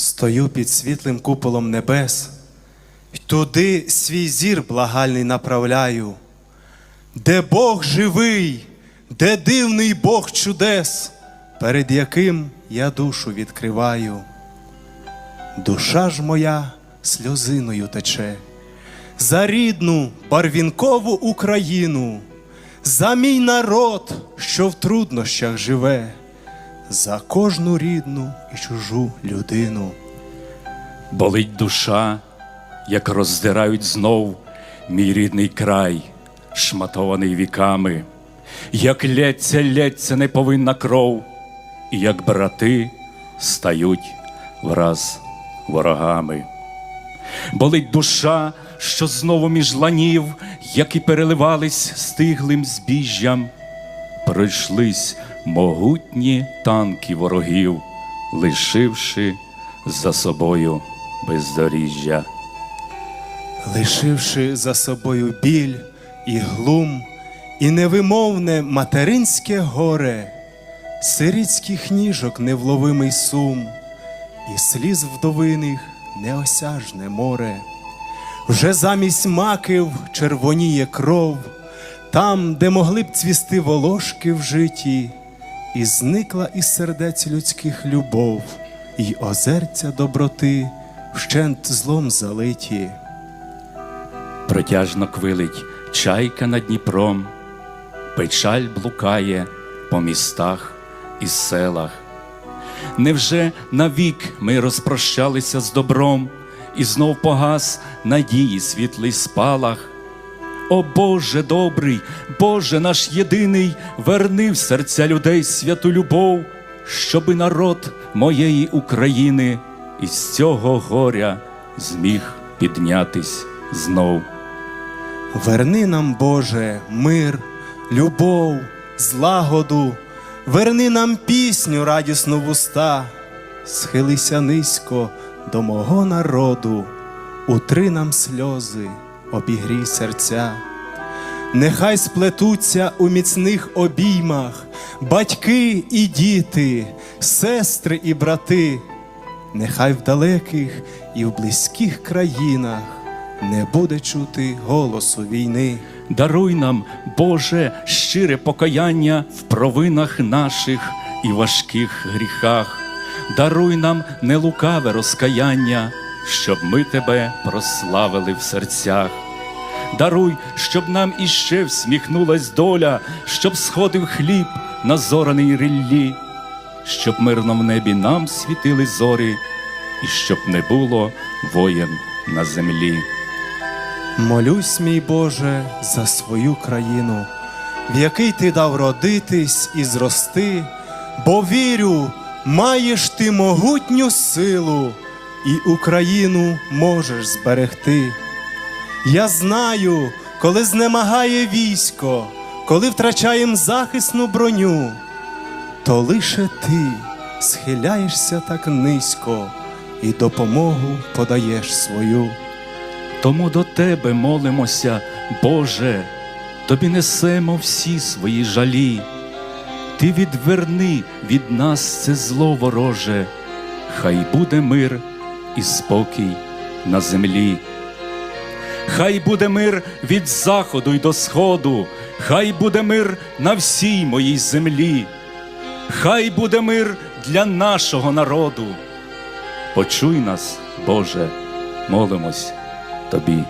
Стою під світлим куполом небес, туди свій зір благальний направляю, де Бог живий, де дивний Бог чудес, перед яким я душу відкриваю. Душа ж моя сльозиною тече, за рідну барвінкову Україну, за мій народ, що в труднощах живе, за кожну рідну і чужу людину. Болить душа, як роздирають знов мій рідний край, шматований віками, як лється, лється неповинна кров, і як брати стають враз ворогами. Болить душа, що знову між ланів, які переливались стиглим збіжжям, пройшлись могутні танки ворогів, лишивши за собою бездоріжжя. лишивши за собою біль і глум, і невимовне материнське горе, сирітських ніжок невловимий сум, і сліз вдовиних неосяжне море. Вже замість маків червоніє кров, там, де могли б цвісти волошки в житті, і зникла із сердець людських любов, і озерця доброти вщент злом залиті. Протяжно квилить чайка над Дніпром, печаль блукає по містах і селах. Невже навік ми розпрощалися з добром, і знов погас надії світлий спалах? О Боже добрий, Боже наш єдиний, верни в серця людей святу любов, щоби народ моєї України із цього горя зміг піднятись знов. Верни нам, Боже, мир, любов, злагоду, верни нам пісню радісну в уста, схилися низько до мого народу, утри нам сльози, обігрій серця. Нехай сплетуться у міцних обіймах батьки і діти, сестри і брати, нехай в далеких і в близьких країнах не буде чути голосу війни. Даруй нам, Боже, щире покаяння в провинах наших і важких гріхах. Даруй нам нелукаве розкаяння, щоб ми Тебе прославили в серцях. Даруй, щоб нам іще всміхнулась доля, щоб сходив хліб на зораний ріллі, щоб мирно в небі нам світили зорі, і щоб не було воєн на землі. Молюсь, мій Боже, за свою країну, в який ти дав родитись і зрости, бо вірю, маєш ти могутню силу, і Україну можеш зберегти. Я знаю, коли знемагає військо, коли втрачаєм захисну броню, то лише ти схиляєшся так низько і допомогу подаєш свою. Тому до Тебе молимося, Боже, Тобі несемо всі свої жалі. Ти відверни від нас це зло вороже, хай буде мир і спокій на землі. Хай буде мир від заходу й до сходу, хай буде мир на всій моїй землі, хай буде мир для нашого народу. Почуй нас, Боже, молимось Тобі.